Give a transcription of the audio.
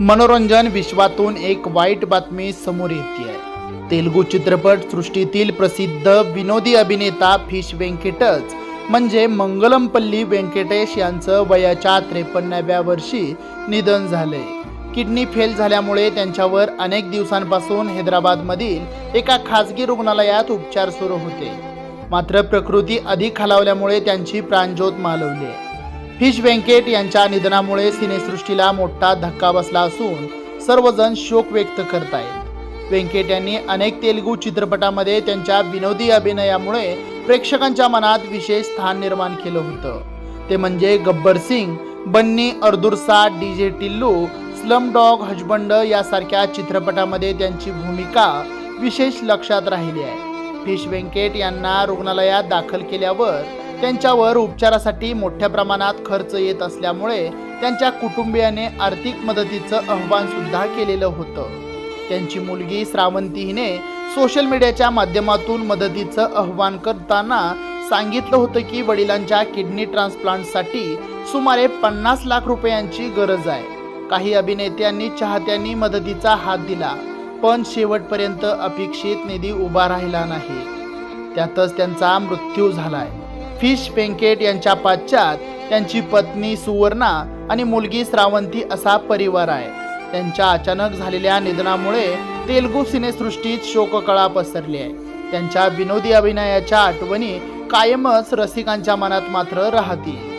मनोरंजन विश्वातून एक वाईट बातमी समोर येते आहे तेलुगू चित्रपट सृष्टीतील प्रसिद्ध विनोदी अभिनेता फिश व्यंकटच म्हणजे मंगलमपल्ली व्यंकटेश यांचं वयाच्या त्रेपन्नाव्या वर्षी निधन झाले किडनी फेल झाल्यामुळे त्यांच्यावर अनेक दिवसांपासून हैदराबादमधील एका खासगी रुग्णालयात उपचार सुरू होते. मात्र प्रकृती अधिक खालावल्यामुळे त्यांची प्राणज्योत मालवली फिश व्यंकेट यांच्या निधनामुळे सिनेसृष्टीला मोठा धक्का बसला असून सर्वजण शोक व्यक्त करतायत व्यंकेट यांनी अनेक तेलुगू चित्रपटामध्ये त्यांच्या विनोदी अभिनयामुळे प्रेक्षकांच्या मनात विशेष स्थान निर्माण केलं होतं. ते म्हणजे गब्बर सिंग बन्नी अर्दुरसा D J Tillu slum dog husband यासारख्या चित्रपटामध्ये त्यांची भूमिका विशेष लक्षात राहिली आहे. फिश व्यंकेट यांना रुग्णालयात दाखल केल्यावर त्यांच्यावर उपचारासाठी मोठ्या प्रमाणात खर्च येत असल्यामुळे त्यांच्या कुटुंबियाने आर्थिक मदतीचं आव्हान सुद्धा केलेलं होतं. त्यांची मुलगी श्रावंती हिने सोशल मीडियाच्या माध्यमातून मदतीचं आव्हान करताना सांगितलं होतं की वडिलांच्या किडनी ट्रान्सप्लांटसाठी सुमारे पन्नास लाख रुपयांची गरज आहे. काही अभिनेत्यांनी चाहत्यांनी मदतीचा हात दिला पण शेवटपर्यंत अपेक्षित निधी उभा राहिला नाही. त्यातच त्यांचा मृत्यू झालाय. फिश पेंकेट यांच्या पाश्चात त्यांची पत्नी सुवर्णा आणि मुलगी श्रावंती असा परिवार आहे. त्यांच्या अचानक झालेल्या निधनामुळे तेलुगू सिनेसृष्टीत शोककळा पसरली आहे. त्यांच्या विनोदी अभिनयाच्या आठवणी कायमच रसिकांच्या मनात मात्र राहतील.